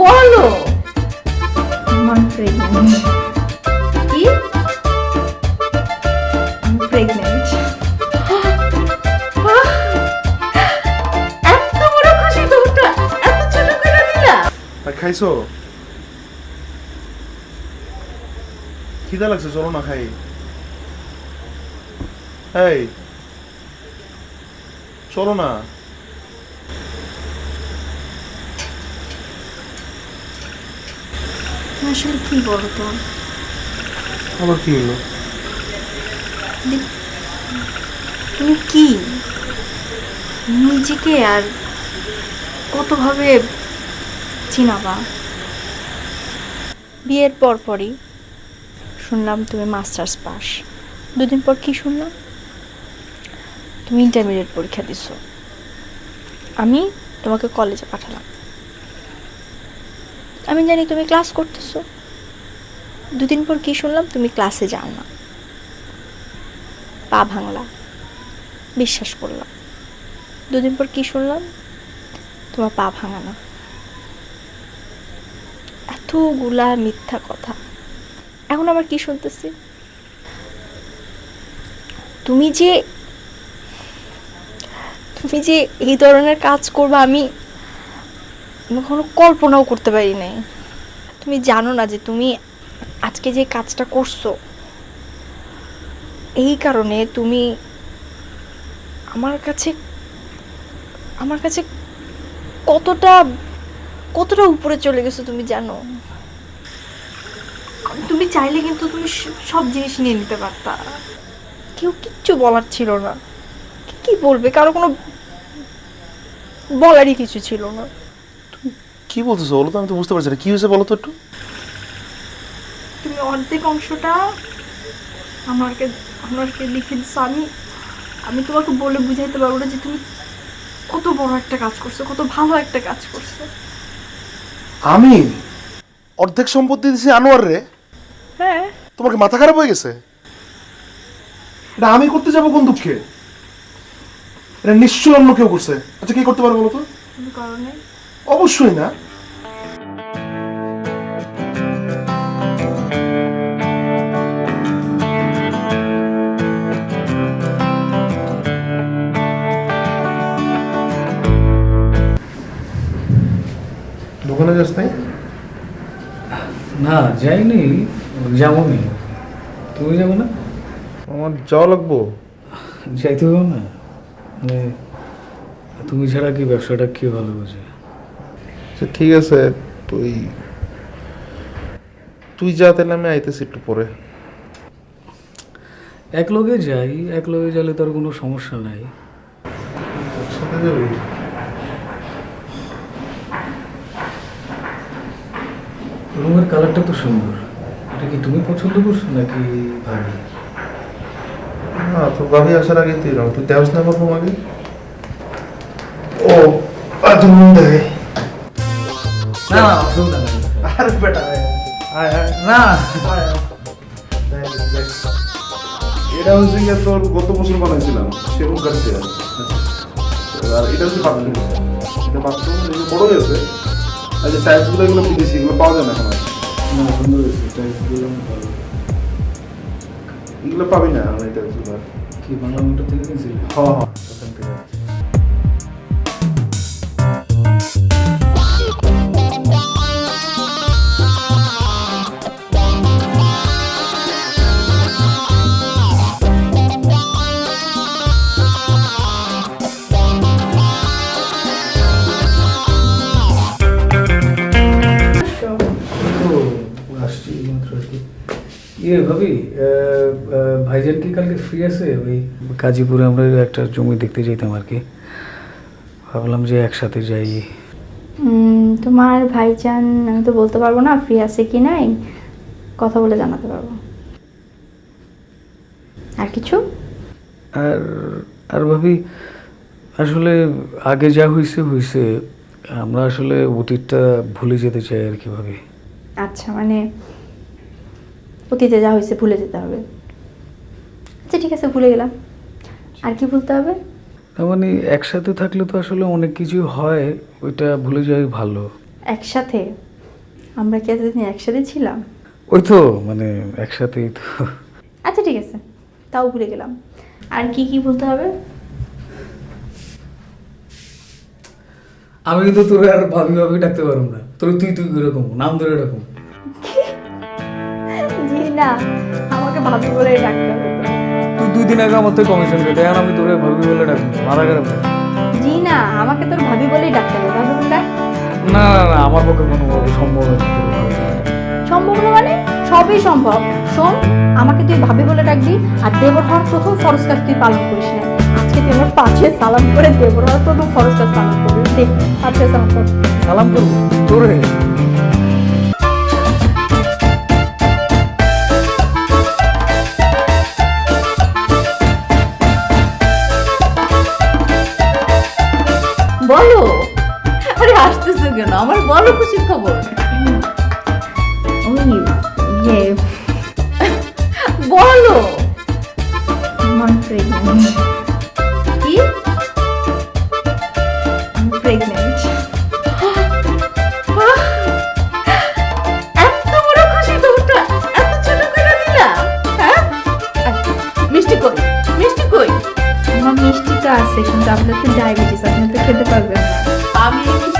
বলো। আমার প্রেগনেন্ট কি? প্রেগনেন্ট এত বড় খুশি তোমরা এত ছোট করে দিলা। আর খাইছো? খিদা লাগছে চলো না খাই। এই চলো না। আসলে কি বলো তো আবার কি হলো? তুমি কি? নিজেকে আর কতভাবে চিনাবা? বিয়ের পর পরই শুনলাম তুমি মাস্টার্স পাস। দুদিন পর কি শুনলাম? তুমি ইন্টারমিডিয়েট পরীক্ষা দিছো। আমি তোমাকে কলেজে পাঠালাম। আমি জানি তুমি ক্লাস করতেছো। দুদিন পর কি শুনলাম, তুমি ক্লাসে যাও না। পা ভাঙলা, বিশ্বাস করলাম। দুদিন পর কি শুনলাম, তোমার পা ভাঙা না। এতগুলা মিথ্যা কথা। এখন আবার কি শুনতেছি? তুমি যে তুমি যে এই ধরনের কাজ করবে, আমি আমি কখনো কল্পনাও করতে পারি নাই। তুমি জানো না যে তুমি আজকে যে কাজটা করছ, এই কারণে তুমি আমার কাছে আমার কাছে কতটা কতটা উপরে চলে গেছো তুমি জানো? তুমি চাইলে কিন্তু তুমি সব জিনিস নিয়ে নিতে পারতা। কেউ কিচ্ছু বলার ছিল না। কি বলবে? কারও কোনো বলারই কিছু ছিল না। কি বলতেছো বলো তো? আমি তো বুঝতে পারছি না। কি হয়েছে বলো তো একটু? তুমি অর্ধেক অংশটা আমাকে আমাকে লিখে দিচ্ছ আমি আমি তোমাকে বলে বুঝাইতে পারব না যে তুমি কত বড় একটা কাজ করছ কত ভালো একটা কাজ করছ। আমি? অর্ধেক সম্পত্তি দিছি আনোয়ার রে। হ্যাঁ। তোমার কি মাথা খারাপ হয়ে গেছে? এটা আমি করতে যাব কোন দুঃখে? এটা নিশ্চয় অন্য কেউ করছে। আচ্ছা কি করতে পারে বলো তো? কোনো কারণে অবশ্যই না। দোকানে যাস নাই? না যাইনি যাব নি তুমি যাব না? আমার যাওয়া লাগবো। যাইতে হবে না? মানে তুমি ছাড়া কি ব্যবসাটা কে ভালো বোঝে? আচ্ছা ঠিক আছে তুই তুই যা তাহলে আমি আইতেছি একটু পরে। এক লগে যাই এক লগে গেলে তার কোনো সমস্যা নাই। একসাথে যাবি? রুমের কালারটা তো সুন্দর। এটা কি তুমি পছন্দ করছ নাকি ভাবি? না তো ভাবি আসার আগে তুই রং তুই দেওয়াস না আমার রুম আগে? ও আজ রুম দেয়। না এটা হচ্ছে গিয়ে তোর গত বছর বানাইছিলাম সেরকম কাটছে আর এটা হচ্ছে বাথরুম এটা বাথরুম বড় হয়েছে। আর যে টাইলসগুলো এগুলো বিদেশি এগুলো পাওয়া যায় না এখন না সুন্দর হয়েছে টাইপগুলো এগুলো পাবি না এই টাইলসগুলো কি বাংলা মোটর থেকে কিনছিলে? হ্যাঁ হ্যাঁ। আসছি মাত্র আর কি। ইয়ে ভাবি ভাইজান কি কালকে ফ্রি আছে? ওই গাজীপুরে আমরা একটা জমি দেখতে যেতাম আর কি। ভাবলাম যে একসাথে যাই। তোমার ভাইজান আমি তো বলতে পারব না ফ্রি আছে কি নাই। কথা বলে জানাতে পারব। আর কিছু? আর আর ভাবি আসলে আগে যা হয়েছে হয়েছে আমরা আসলে অতীতটা ভুলে যেতে চাই আর কি ভাবি। আচ্ছা মানে অতীতে যা হয়েছে ভুলে যেতে হবে। আচ্ছা ঠিক আছে ভুলে গেলাম। আর কি ভুলতে হবে? তার মানে একসাথে থাকলে তো আসলে অনেক কিছু হয় ওইটা ভুলে যাওয়াই ভালো। একসাথে? আমরা কি এতদিন একসাথে ছিলাম? ওই তো মানে একসাথেই তো। আচ্ছা ঠিক আছে তাও ভুলে গেলাম। আর কি কি বলতে হবে? আমি কিন্তু তোর আর ভাবি ভাবি ডাকতে পারব না। তোর তুই তুই এরকম নাম ধরে এরকম। জি না আমাকে ভাবি বলে ডাকতে তুই দুই দিন আগে আমার তো কমিশন কেটে এখন আমি তোরে ভাবি বলে ডাকবো মাথা গেলাম। জি না আমাকে তোর ভাবি বলেই ডাকতে হবে ভাবি ডাক না না না আমার পক্ষে কোনো সম্ভব হচ্ছে সম্ভব না মানে সবই সম্ভব শোন আমাকে তুই ভাবি বলে ডাকবি আর দেবর হওয়ার প্রথম ফরজ কাজ তুই পালন করিস না। আজকে তুই আমার পাশে সালাম করে দেবর হওয়ার প্রথম ফরজ কাজ পালন করবি। দেখ পাশে সালাম কর। সালাম করব? তোরে? বলো? আরে আসতেছো কেন? আমার বলো খুশির খবর। ইয়ে বলো। আমার প্রেগনেন্ট কি আমি প্রেগনেন্ট এত বড় খুশি তোমরা এত ছোট করে দিলা হ্যাঁ? আচ্ছা, মিষ্টি কই? মিষ্টি কই? আমার মিষ্টিটা আছে কিন্তু আপনার তো ডায়াবেটিস আপনি তো খেতে পারবেন না। আমি মিষ্টি